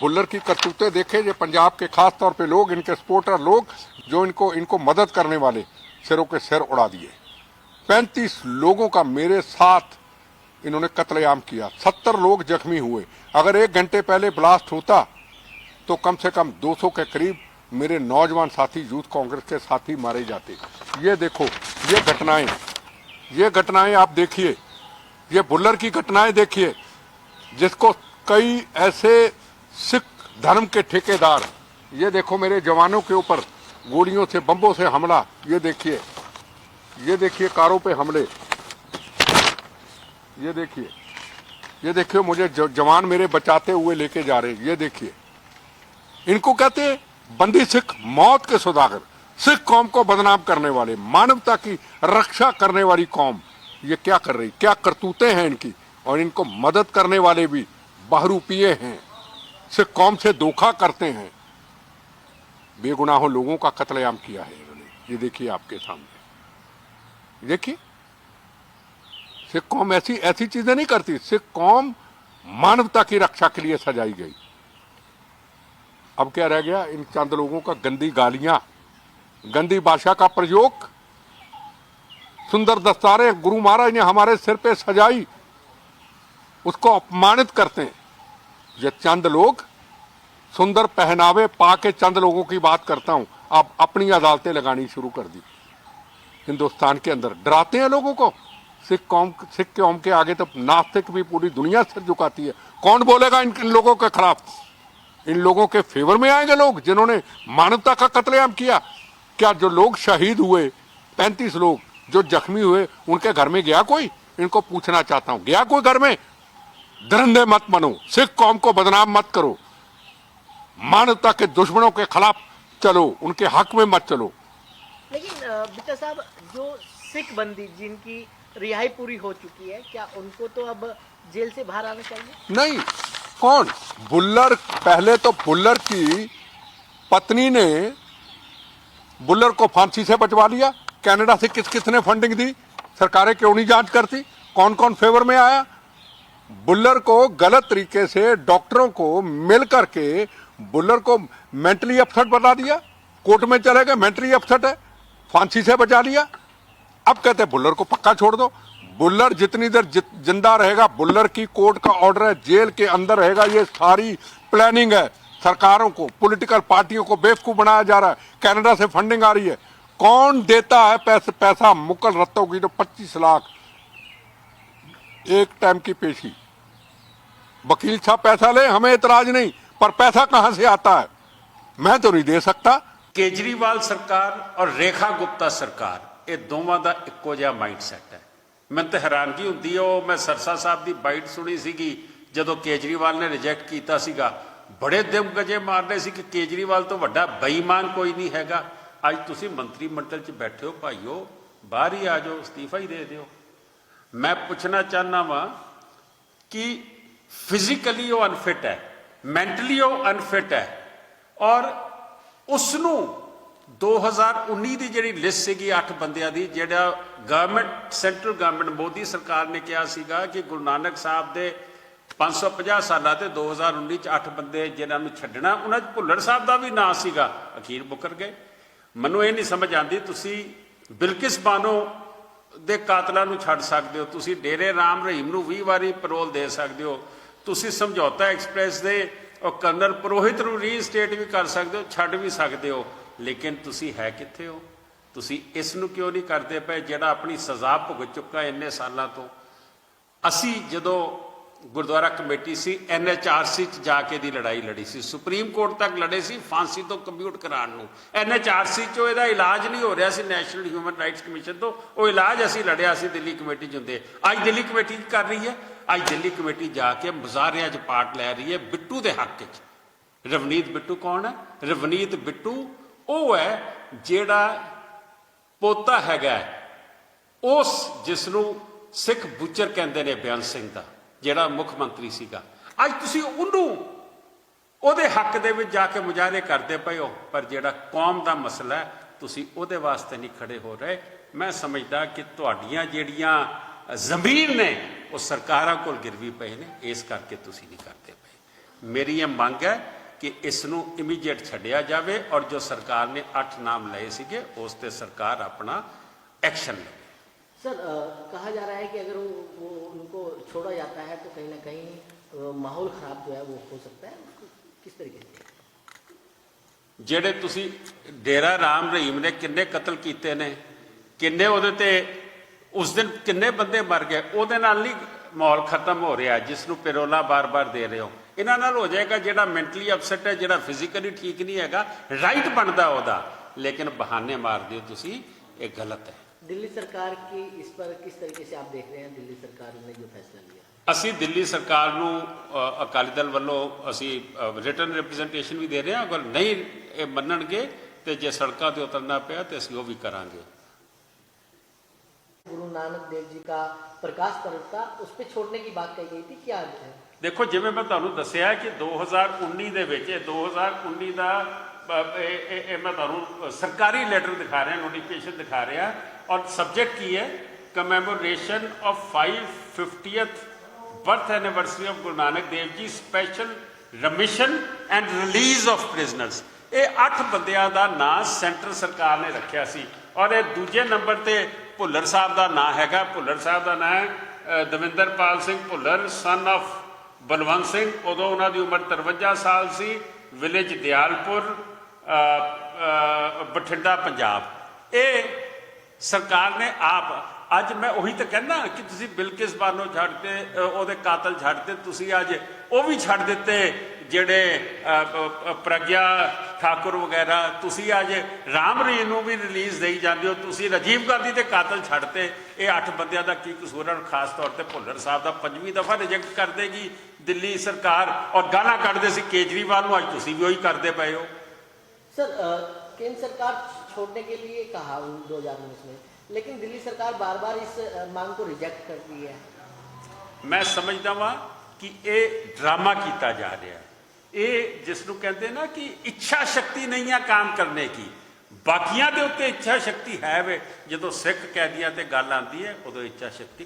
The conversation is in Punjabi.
बुल्लर की करतूतें देखे, ये पंजाब के खास तौर पे लोग, इनके सपोर्टर लोग, जो इनको इनको मदद करने वाले सिरों के सिर उड़ा दिए। पैंतीस लोगों का मेरे साथ इन्होंने कत्लेआम किया। सत्तर लोग जख्मी हुए। अगर एक घंटे पहले ब्लास्ट होता तो कम से कम 200 के करीब मेरे नौजवान साथी, यूथ कांग्रेस के साथी मारे जाते। ये देखो, ये घटनाएँ ये घटनाएँ आप देखिए। ये बुल्लर की घटनाएँ देखिए, जिसको कई ऐसे सिख धर्म के ठेकेदार। ये देखो मेरे जवानों के ऊपर गोलियों से बम्बों से हमला। ये देखिए। ये देखिए कारों पे हमले। ये देखिए। ये देखिए मुझे जवान मेरे बचाते हुए लेके जा रहे ये देखिए। इनको कहते हैं बंदी सिख मौत के सौदागर। सिख कौम को बदनाम करने वाले, मानवता की रक्षा करने वाली कौम। ये क्या कर रही? क्या करतूतें हैं इनकी? और इनको मदद करने वाले भी बहरूपिये हैं। सिख कौम से धोखा करते हैं। बेगुनाहों लोगों का कत्लेआम किया है इन्होंने। ये देखिए आपके सामने। देखिए सिख कौम ऐसी ऐसी चीज़ें नहीं करती सिख कौम मानवता की रक्षा के लिए सजाई गई। अब क्या रह गया? इन चंद लोगों का गंदी गालियाँ, गंदी भाषा का प्रयोग। सुंदर दस्तारे, गुरु महाराज ने हमारे सिर पे सजाई, उसको अपमानित करते हैं। ये चंद लोग सुंदर पहनावे पा के चंद लोगों की बात करता हूँ। अब अपनी अदालतें लगानी शुरू कर दी। हिंदुस्तान के अंदर डराते हैं लोगों को। सिख कौम सिख कौम के आगे तो नास्तिक भी पूरी दुनिया सिर झुकाती है। कौन बोलेगा इन, इन लोगों के खिलाफ? इन लोगों के फेवर में आएँगे लोग जिन्होंने मानवता का कत्लेआम किया। क्या जो लोग शहीद हुए पैंतीस लोग जो जख्मी हुए उनके घर में गया कोई? इनको पूछना चाहता हूँ। गया कोई घर में? दरंदे मत बनो सिख कौम को बदनाम मत करो। मानवता के दुश्मनों के खिलाफ चलो। उनके हक में मत चलो। लेकिन साहब जो सिख बंदी जिनकी रिहाई पूरी हो चुकी है क्या उनको तो अब जेल से बाहर आना चाहिए? नहीं। कौन? बुल्लर पहले तो बुल्लर की पत्नी ने बुल्लर को फांसी से बचवा लिया। कनाडा से किस किसने फंडिंग दी? सरकारें क्यों नहीं जाँच करती? कौन कौन फेवर में आया? बुल्लर को गलत तरीके से डॉक्टरों को मिल करके बुल्लर को मेंटली अपसेट बता दिया। कोर्ट में चले गए, मेंटली अपसेट है, फांसी से बचा लिया। अब कहते बुल्लर को पक्का छोड़ दो। बुल्लर जितनी देर ज़िंदा रहेगा, बुल्लर की कोर्ट का ऑर्डर है, जेल के अंदर रहेगा, ये सारी प्लानिंग है। सरकारों को, पॉलिटिकल पार्टियों को बेवकूफ़ बनाया जा रहा है। कनाडा से फंडिंग आ रही है। कौन देता है पैसे, पैसा? मुकल रत्तों की तो 25 लाख। एक टाइम की पेशी। वकील साहब पैसा ले हमें इतराज नहीं पर पैसा कहां से आता है मैं तो नहीं दे सकता ਕੇਜਰੀਵਾਲ ਸਰਕਾਰ ਔਰ ਰੇਖਾ ਗੁਪਤਾ ਸਰਕਾਰ ਇਹ ਦੋਵਾਂ ਦਾ ਇੱਕੋ ਜਿਹਾ ਮਾਈਂਡਸੈਟ ਹੈ ਮੈਨੂੰ ਤਾਂ ਹੈਰਾਨਗੀ ਹੁੰਦੀ ਹੈ ਉਹ ਮੈਂ ਸਰਸਾ ਸਾਹਿਬ ਦੀ ਬਾਈਟ ਸੁਣੀ ਸੀਗੀ ਜਦੋਂ ਕੇਜਰੀਵਾਲ ਨੇ ਰਿਜੈਕਟ ਕੀਤਾ ਸੀਗਾ ਬੜੇ ਦਿਮ ਗਜੇ ਮਾਰਦੇ ਸੀ ਕਿ ਕੇਜਰੀਵਾਲ ਤੋਂ ਵੱਡਾ ਬੇਈਮਾਨ ਕੋਈ ਨਹੀਂ ਹੈਗਾ ਅੱਜ ਤੁਸੀਂ ਮੰਤਰੀ ਮੰਡਲ 'ਚ ਬੈਠੇ ਹੋ ਭਾਈਓ ਬਾਹਰ ਹੀ ਆ ਜਾਓ ਅਸਤੀਫਾ ਹੀ ਦੇ ਦਿਓ ਮੈਂ ਪੁੱਛਣਾ ਚਾਹਨਾ ਵਾਂ ਕਿ ਫਿਜ਼ੀਕਲੀ ਉਹ ਅਨਫਿਟ ਹੈ ਮੈਂਟਲੀ ਉਹ ਅਨਫਿਟ ਹੈ। ਔਰ ਉਸ ਨੂੰ 2019 ਦੀ ਜਿਹੜੀ ਲਿਸਟ ਸੀਗੀ 8 ਬੰਦਿਆਂ ਦੀ, ਜਿਹੜਾ ਗਵਰਨਮੈਂਟ ਸੈਂਟਰਲ ਗਵਰਨਮੈਂਟ ਮੋਦੀ ਸਰਕਾਰ ਨੇ ਕਿਹਾ ਸੀਗਾ ਕਿ ਗੁਰੂ ਨਾਨਕ ਸਾਹਿਬ ਦੇ 550 ਸਾਲਾਂ ਤੇ 2019 ਚ 8 ਬੰਦੇ ਜਿਨ੍ਹਾਂ ਨੂੰ ਛੱਡਣਾ, ਉਹਨਾਂ ਚ ਭੁੱਲਰ ਸਾਹਿਬ ਦਾ ਵੀ ਨਾਂ ਸੀਗਾ। ਅਖੀਰ ਮੁਕਰ ਗਏ। ਮੈਨੂੰ ਇਹ ਨਹੀਂ ਸਮਝ ਆਉਂਦੀ, ਤੁਸੀਂ ਬਿਲਕਿਸ ਬਾਨੋ ਦੇ ਕਾਤਲਾਂ ਨੂੰ ਛੱਡ ਸਕਦੇ ਹੋ। ਤੁਸੀਂ ਡੇਰੇ ਰਾਮ ਰਹੀਮ ਨੂੰ 20 ਵਾਰੀ ਪੈਰੋਲ ਦੇ ਸਕਦੇ ਹੋ। ਤੁਸੀਂ ਸਮਝੌਤਾ ਐਕਸਪ੍ਰੈਸ ਦੇ ਉਹ ਕਰਨਲ ਪੁਰੋਹਿਤ ਨੂੰ ਰੀਸਟੇਟ ਵੀ ਕਰ ਸਕਦੇ ਹੋ, ਛੱਡ ਵੀ ਸਕਦੇ ਹੋ। ਲੇਕਿਨ ਤੁਸੀਂ ਹੈ ਕਿੱਥੇ ਹੋ? ਤੁਸੀਂ ਇਸ ਨੂੰ ਕਿਉਂ ਨਹੀਂ ਕਰਦੇ ਪਏ ਜਿਹੜਾ ਆਪਣੀ ਸਜ਼ਾ ਭੁਗਤ ਚੁੱਕਾ ਇੰਨੇ ਸਾਲਾਂ ਤੋਂ? ਅਸੀਂ ਜਦੋਂ ਗੁਰਦੁਆਰਾ ਕਮੇਟੀ ਸੀ ਐਨਐਚਆਰਸੀ ਚ ਜਾ ਕੇ ਦੀ ਲੜਾਈ ਲੜੀ ਸੀ। ਸੁਪਰੀਮ ਕੋਰਟ ਤੱਕ ਲੜੇ ਸੀ, ਫਾਂਸੀ ਤੋਂ ਕੰਪਿਊਟ ਕਰਾਉਣ ਨੂੰ। ਐਨਐਚਆਰਸੀ ਚੋਂ ਇਹਦਾ ਇਲਾਜ ਨਹੀਂ ਹੋ ਰਿਹਾ ਸੀ, ਨੈਸ਼ਨਲ ਹਿਊਮਨ ਰਾਈਟਸ ਕਮਿਸ਼ਨ ਤੋਂ। ਉਹ ਇਲਾਜ ਅਸੀਂ ਲੜਿਆ ਸੀ, ਦਿੱਲੀ ਕਮੇਟੀ ਚ ਹੁੰਦੇ। ਅੱਜ ਦਿੱਲੀ ਕਮੇਟੀ ਕੀ ਕਰ ਰਹੀ ਹੈ? ਅੱਜ ਦਿੱਲੀ ਕਮੇਟੀ ਜਾ ਕੇ ਮੁਜ਼ਾਹਰਿਆਂ 'ਚ ਪਾਰਟ ਲੈ ਰਹੀ ਹੈ, ਬਿੱਟੂ ਦੇ ਹੱਕ 'ਚ। ਰਵਨੀਤ ਬਿੱਟੂ ਕੌਣ ਹੈ? ਰਵਨੀਤ ਬਿੱਟੂ, ਉਹ ਹੈ ਜਿਹੜਾ ਪੋਤਾ ਹੈਗਾ ਉਸ ਜਿਸ ਨੂੰ ਸਿੱਖ ਬੁੱਚਰ ਕਹਿੰਦੇ ਨੇ ਬਿਆਨ ਸਿੰਘ ਦਾ। ਜਿਹੜਾ ਮੁੱਖ ਮੰਤਰੀ ਸੀਗਾ। ਅੱਜ ਤੁਸੀਂ ਉਹਨੂੰ ਉਹਦੇ ਹੱਕ ਦੇ ਵਿੱਚ ਜਾ ਕੇ ਮੁਜ਼ਾਹਰੇ ਕਰਦੇ ਪਏ ਹੋ, ਪਰ ਜਿਹੜਾ ਕੌਮ ਦਾ ਮਸਲਾ ਹੈ, ਤੁਸੀਂ ਉਹਦੇ ਵਾਸਤੇ ਨਹੀਂ ਖੜੇ ਹੋ ਰਹੇ। ਮੈਂ ਸਮਝਦਾ ਕਿ ਤੁਹਾਡੀਆਂ ਜਿਹੜੀਆਂ ਜ਼ਮੀਰ ਨੇ, ਉਹ ਸਰਕਾਰਾਂ ਕੋਲ ਗਿਰਵੀ ਪਏ ਨੇ, ਇਸ ਕਰਕੇ ਤੁਸੀਂ ਨਹੀਂ ਕਰਦੇ ਪਏ। ਮੇਰੀ ਇਹ ਮੰਗ ਹੈ ਕਿ ਇਸ ਨੂੰ ਇਮੀਡੀਏਟ ਛੱਡਿਆ ਜਾਵੇ ਔਰ ਜੋ ਸਰਕਾਰ ਨੇ 8 ਨਾਮ ਲਏ ਸੀਗੇ, ਉਸ ਤੇ ਸਰਕਾਰ ਆਪਣਾ ਐਕਸ਼ਨ ਲਵੇ। सर अ, कहा जा रहा है कि अगर वो, वो उनको छोड़ा जाता है तो कहीं ना कहीं अ, माहौल खराब जो है वो हो सकता है किस तरीके से ਜਿਹੜੇ ਤੁਸੀਂ ਡੇਰਾ ਰਾਮ ਰਹੀਮ ਨੇ ਕਿੰਨੇ ਕਤਲ ਕੀਤੇ ਨੇ ਕਿੰਨੇ ਉਹਦੇ ਤੇ ਉਸ ਦਿਨ ਕਿੰਨੇ ਬੰਦੇ ਮਰ ਗਏ ਉਹਦੇ ਨਾਲ ਨਹੀਂ ਮਾਹੌਲ ਖਤਮ ਹੋ ਰਿਹਾ ਜਿਸ ਨੂੰ ਪੈਰੋਲਾ ਬਾਰ-ਬਾਰ ਦੇ ਰਹੇ ਹੋ ਇਹਨਾਂ ਨਾਲ ਹੋ ਜਾਏਗਾ ਜਿਹੜਾ ਮੈਂਟਲੀ ਅਪਸੈਟ ਹੈ ਜਿਹੜਾ ਫਿਜ਼ੀਕਲੀ ਠੀਕ ਨਹੀਂ ਹੈਗਾ ਰਾਈਟ ਬਣਦਾ ਉਹਦਾ ਲੇਕਿਨ ਬਹਾਨੇ ਮਾਰਦੇ ਹੋ ਤੁਸੀਂ ਇਹ ਗਲਤ ਹੈ दिल्ली सरकार की इस पर किस तरीके से आप देख रहे हैं दिल्ली सरकार ने जो फैसला लिया ਅਸੀਂ ਦਿੱਲੀ ਸਰਕਾਰ ਨੂੰ ਅ, ਅਕਾਲੀ ਦਲ ਵੱਲੋਂ ਅਸੀਂ ਰਿਟਰਨ ਰਿਪਰੈਜ਼ੈਂਟੇਸ਼ਨ ਵੀ ਦੇ ਰਹੇ ਹਾਂ ਅਗਰ ਨਹੀਂ ਇਹ ਮੰਨਣਗੇ ਤੇ ਜੇ ਸੜਕਾਂ ਤੇ ਉਤਰਨਾ ਪਿਆ ਤੇ ਅਸੀਂ ਉਹ ਵੀ ਕਰਾਂਗੇ गुरु नानक देव जी का प्रकाश पर्व था उस पर छोड़ने की बात कही गई थी क्या है ਦੇਖੋ ਜਿਵੇਂ ਮੈਂ ਤੁਹਾਨੂੰ ਦੱਸਿਆ ਕਿ 2019 ਦੇ ਵਿੱਚ ਇਹ 2019 ਦਾ ਅ, ਇਹ ਇਹ- ਇਹ ਮੈਂ ਤੁਹਾਨੂੰ ਸਰਕਾਰੀ ਲੈਟਰ ਦਿਖਾ ਰਿਹਾ ਨੋਟੀਫਿਕੇਸ਼ਨ ਦਿਖਾ ਰਿਹਾ ਔਰ ਸਬਜੈਕਟ ਕੀ ਹੈ commemoration of 550th birth anniversary of Guru Nanak Dev ji special remission and release of prisoners ਇਹ ਅੱਠ ਬੰਦਿਆਂ ਦਾ ਨਾਂ ਸੈਂਟਰ ਸਰਕਾਰ ਨੇ ਰੱਖਿਆ ਸੀ ਔਰ ਇਹ ਦੂਜੇ ਨੰਬਰ ਤੇ ਭੁੱਲਰ ਸਾਹਿਬ ਦਾ ਨਾਂ ਹੈਗਾ ਭੁੱਲਰ ਸਾਹਿਬ ਦਾ ਨਾਂ ਹੈ ਦਵਿੰਦਰਪਾਲ ਸਿੰਘ ਭੁੱਲਰ ਸਨ ਆਫ ਬਲਵੰਤ ਸਿੰਘ ਉਦੋਂ ਉਹਨਾਂ ਦੀ ਉਮਰ 53 ਸਾਲ ਸੀ ਵਿਲੇਜ ਦਿਆਲਪੁਰ ਬਠਿੰਡਾ ਪੰਜਾਬ ਇਹ ਸਰਕਾਰ ਨੇ ਆਪ, ਅੱਜ ਮੈਂ ਉਹੀ ਤਾਂ ਕਹਿੰਦਾ ਕਿ ਤੁਸੀਂ ਬਿਲਕਿਸ ਬਾਨੋ ਛੱਡਦੇ ਉਹਦੇ ਕਾਤਲ ਛੱਡ ਛੱਡਦੇ ਤੁਸੀਂ ਅੱਜ ਉਹ ਵੀ ਛੱਡ ਦਿੱਤੇ, ਜਿਹੜੇ ਪ੍ਰਗਿਆ ਠਾਕੁਰ ਵਗੈਰਾ, ਤੁਸੀਂ ਅੱਜ ਰਾਮ ਰੀਨ ਨੂੰ ਵੀ ਰਿਲੀਜ਼ ਦੇਈ ਜਾਂਦੇ ਹੋ, ਤੁਸੀਂ ਰਜੀਵ ਗਾਂਧੀ ਦੇ ਕਾਤਲ ਛੱਡ ਤੇ ਇਹ ਅੱਠ ਬੰਦਿਆਂ ਦਾ ਕੀ ਕਸੂਰ ਹੈ? ਖਾਸ ਤੌਰ ਤੇ ਭੁੱਲਰ ਸਾਹਿਬ ਦਾ ਪੰਜਵੀਂ ਦਫਾ ਰਿਜੈਕਟ ਕਰ ਦੇਗੀ ਦਿੱਲੀ ਸਰਕਾਰ, ਔਰ ਗਾਲਾਂ ਕੱਢਦੇ ਸੀ ਕੇਜਰੀਵਾਲ ਨੂੰ, ਅੱਜ ਤੁਸੀਂ ਵੀ ਉਹੀ ਕਰਦੇ ਪਏ ਹੋ। ਸਰ ਕੇਂਦਰ ਸਰਕਾਰ छोड़ने के लिए कहा उन दो हजार उन्नीस में लेकिन दिल्ली सरकार बार बार इस अ, मांग को रिजेक्ट करती है ਮੈਂ ਸਮਝਦਾ ਵਾਂ ਕਿ ਇਹ ਡਰਾਮਾ ਕੀਤਾ ਜਾ ਰਿਹਾ ਹੈ ਇਹ ਜਿਸ ਨੂੰ ਕਹਿੰਦੇ ਨਾ ਕਿ ਇੱਛਾ ਸ਼ਕਤੀ ਨਹੀਂ ਆ ਕੰਮ ਕਰਨੇ ਕੀ ਬਾਕੀਆਂ ਦੇ ਉੱਤੇ ਇੱਛਾ ਸ਼ਕਤੀ ਹੈ ਵੇ ਜਦੋਂ ਸਿੱਖ ਕੈਦੀਆਂ ਤੇ ਗੱਲ ਆਂਦੀ ਹੈ ਉਦੋਂ ਇੱਛਾ ਸ਼ਕਤੀ